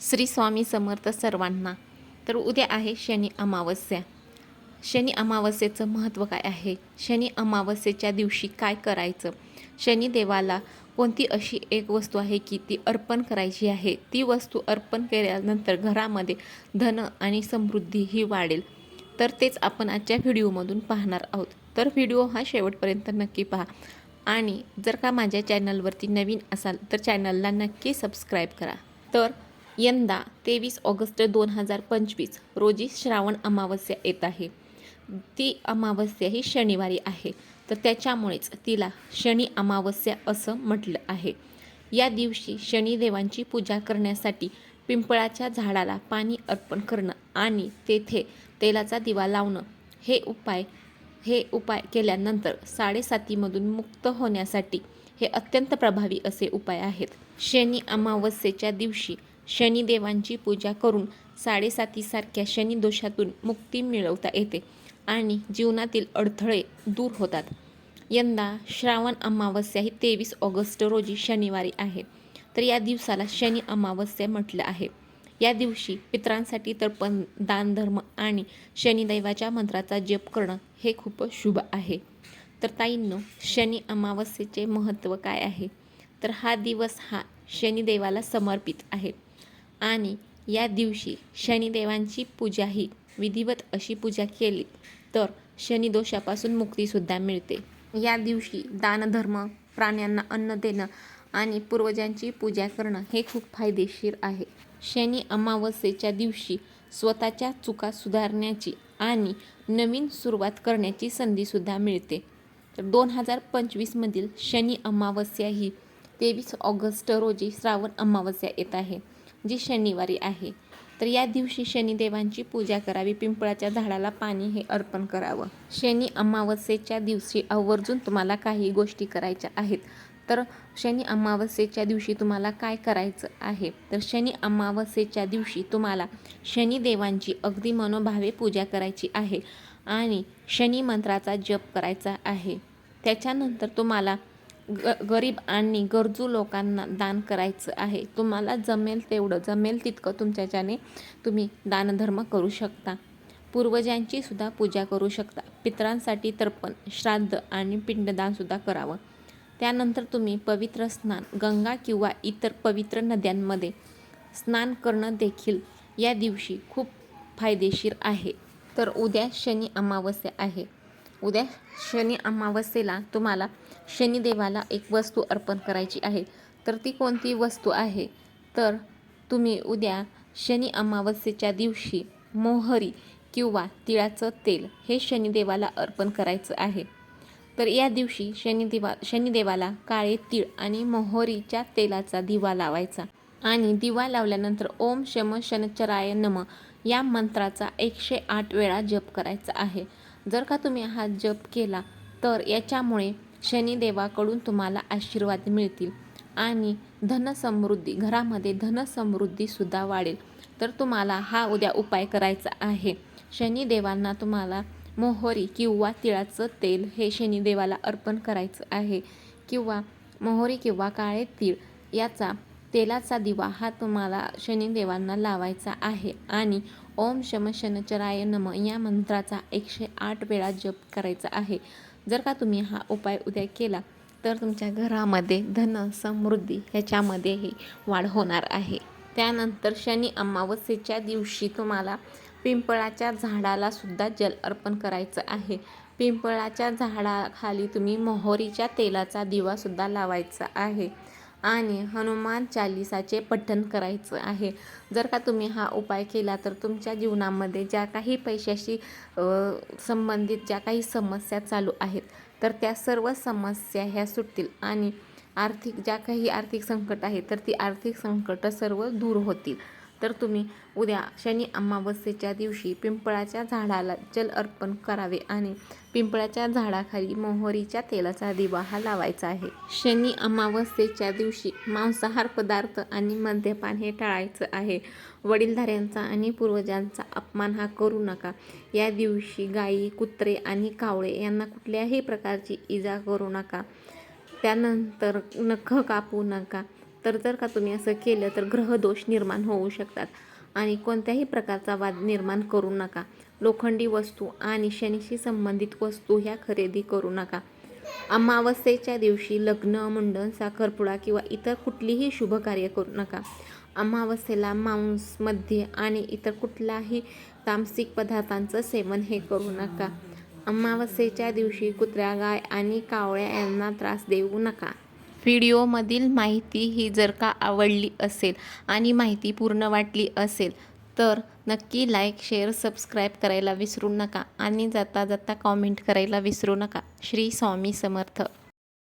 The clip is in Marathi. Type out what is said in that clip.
श्री स्वामी समर्थ सर्वांना. तर उद्या आहे शनी अमावस्या. शनी अमावस्येचं महत्त्व काय आहे? शनी अमावस्येच्या दिवशी काय करायचं? शनी देवाला कोणती अशी एक वस्तू आहे की ती अर्पण करायची आहे? ती वस्तू अर्पण केल्यानंतर घरामध्ये धन आणि समृद्धी ही वाढेल. तर तेच आपण आजच्या व्हिडिओमधून पाहणार आहोत. तर व्हिडिओ हा शेवटपर्यंत नक्की पहा. आणि जर का माझ्या चॅनलवरती नवीन असाल तर चॅनलला नक्की सबस्क्राईब करा. तर यंदा तेवीस ऑगस्ट दोन हजार पंचवीस रोजी श्रावण अमावस्या येत आहे. ती अमावस्या ही शनिवारी आहे. तर त्याच्यामुळेच तिला शनी अमावस्या असं म्हटलं आहे. या दिवशी शनिदेवांची पूजा करण्यासाठी पिंपळाच्या झाडाला पाणी अर्पण करणं आणि तेथे तेलाचा दिवा लावणं हे उपाय हे उपाय केल्यानंतर साडेसातीमधून मुक्त होण्यासाठी हे अत्यंत प्रभावी असे उपाय आहेत. शनी अमावस्येच्या दिवशी शनिदेवांची पूजा करून साडेसातीसारख्या शनिदोषातून मुक्ती मिळवता येते आणि जीवनातील अडथळे दूर होतात. यंदा श्रावण अमावस्या ही तेवीस ऑगस्ट रोजी शनिवारी आहे. तर या दिवसाला शनी अमावस्या म्हटलं आहे. या दिवशी पितरांसाठी तर्पण दानधर्म आणि शनिदैवाच्या मंत्राचा जप करणं हे खूप शुभ आहे. तर ताईंनो शनी अमावस्येचे महत्त्व काय आहे? तर हा दिवस हा शनिदेवाला समर्पित आहे. आणि या दिवशी शनिदेवांची पूजा ही विधिवत अशी पूजा केली तर शनिदोषापासून मुक्तीसुद्धा मिळते. या दिवशी दानधर्म प्राण्यांना अन्न देणं आणि पूर्वजांची पूजा करणं हे खूप फायदेशीर आहे. शनी अमावस्येच्या दिवशी स्वतःच्या चुका सुधारण्याची आणि नवीन सुरुवात करण्याची संधीसुद्धा मिळते. तर दोन हजार पंचवीसमधील शनी अमावस्या ही तेवीस ऑगस्ट रोजी श्रावण अमावस्या येत आहे. जी शनिवारी आहे तर या दिवशी शनिदेवांची पूजा करावी. पिंपळाच्या झाडाला पाणी हे अर्पण करावं. शनी अमावस्येच्या दिवशी आवर्जून तुम्हाला काही गोष्टी करायच्या आहेत. तर शनी अमावस्येच्या दिवशी तुम्हाला काय करायचं आहे? तर शनी अमावस्येच्या दिवशी तुम्हाला शनिदेवांची अगदी मनोभावे पूजा करायची आहे आणि शनी मंत्राचा जप करायचा आहे. त्याच्यानंतर तुम्हाला ग गरीब आणि गरजू लोकांना दान करायचं आहे. तुम्हाला जमेल तेवढं जमेल तितकं तुमच्याच्याने तुम्ही दानधर्म करू शकता. पूर्वजांची सुद्धा पूजा करू शकता. पितरांसाठी तर्पण श्राद्ध आणि पिंडदानसुद्धा करावं. त्यानंतर तुम्ही पवित्र स्नान गंगा किंवा इतर पवित्र नद्यांमध्ये स्नान करणं देखील या दिवशी खूप फायदेशीर आहे. तर उद्या शनी अमावस्या आहे. उद्या शनी अमावस्येला तुम्हाला शनिदेवाला एक वस्तू अर्पण करायची आहे. तर ती कोणती वस्तू आहे? तर तुम्ही उद्या शनी अमावस्येच्या दिवशी मोहरी किंवा तिळाचं तेल हे शनिदेवाला अर्पण करायचं आहे. तर या दिवशी शनिदेवा शनिदेवाला काळे तीळ आणि मोहरीच्या तेलाचा दिवा लावायचा. आणि दिवा लावल्यानंतर ओम शम शनचराय नम या मंत्राचा एकशे आठ वेळा जप करायचा आहे. जर का तुम्ही हा जप केला तर याच्यामुळे शनिदेवाकडून तुम्हाला आशीर्वाद मिळतील आणि धनसमृद्धी घरामध्ये धनसमृद्धीसुद्धा वाढेल. तर तुम्हाला हा उद्या उपाय करायचा आहे. शनिदेवांना तुम्हाला मोहरी किंवा तिळाचं तेल हे शनिदेवाला अर्पण करायचं आहे किंवा मोहरी किंवा काळे तीळ याचा तेलाचा दिवा हा तुम्हाला शनिदेवांना लावायचा आहे. आणि ओम शम शनचराय नम या मंत्राचा एकशे आठ वेळा जप करायचा आहे. जर का तुम्ही हा उपाय उद्या केला तर तुमच्या घरामध्ये धन समृद्धी ह्याच्यामध्येही वाढ होणार आहे. त्यानंतर शनी अमावस्येच्या दिवशी तुम्हाला पिंपळाच्या झाडाला सुद्धा जल अर्पण करायचं आहे. पिंपळाच्या झाडाखाली तुम्ही मोहरीच्या तेलाचा दिवासुद्धा लावायचा आहे. आणि हनुमान चालिसाचे पठण करायचं आहे. जर का तुम्ही हा उपाय केला तर तुमच्या जीवनामध्ये ज्या काही पैशाशी संबंधित ज्या काही समस्या चालू आहेत तर त्या सर्व समस्या ह्या सुटतील आणि आर्थिक ज्या काही आर्थिक संकट आहेत तर ती आर्थिक संकटं सर्व दूर होतील. तर तुम्ही उद्या शनी अमावस्येच्या दिवशी पिंपळाच्या झाडाला जल अर्पण करावे आणि पिंपळाच्या झाडाखाली मोहरीच्या तेलाचा दिवा हा लावायचा आहे. शनी अमावस्येच्या दिवशी मांसाहार पदार्थ आणि मद्यपान हे टाळायचं आहे. वडीलधाऱ्यांचा आणि पूर्वजांचा अपमान हा करू नका. या दिवशी गायी कुत्रे आणि कावळे यांना कुठल्याही प्रकारची इजा करू नका. त्यानंतर नख कापू नका. तर जर का तुम्ही असं केलं तर ग्रहदोष निर्माण होऊ शकतात. आणि कोणत्याही प्रकारचा वाद निर्माण करू नका. लोखंडी वस्तू आणि शनीशी संबंधित वस्तू ह्या खरेदी करू नका. अमावस्येच्या दिवशी लग्न मुंडन साखरपुडा किंवा इतर कुठलीही शुभ कार्य करू नका. अमावस्येला मांस आणि इतर कुठलाही तामसिक पदार्थांचं सेवन हे करू नका. अमावस्येच्या दिवशी कुत्र्या गाय आणि कावळ्या यांना त्रास देऊ नका. व्हिडिओमधील माहिती ही जर का आवडली असेल आणि माहिती पूर्ण वाटली असेल तर नक्की लाईक शेअर सबस्क्राईब करायला विसरू नका आणि जाता जाता कॉमेंट करायला विसरू नका. श्री स्वामी समर्थ.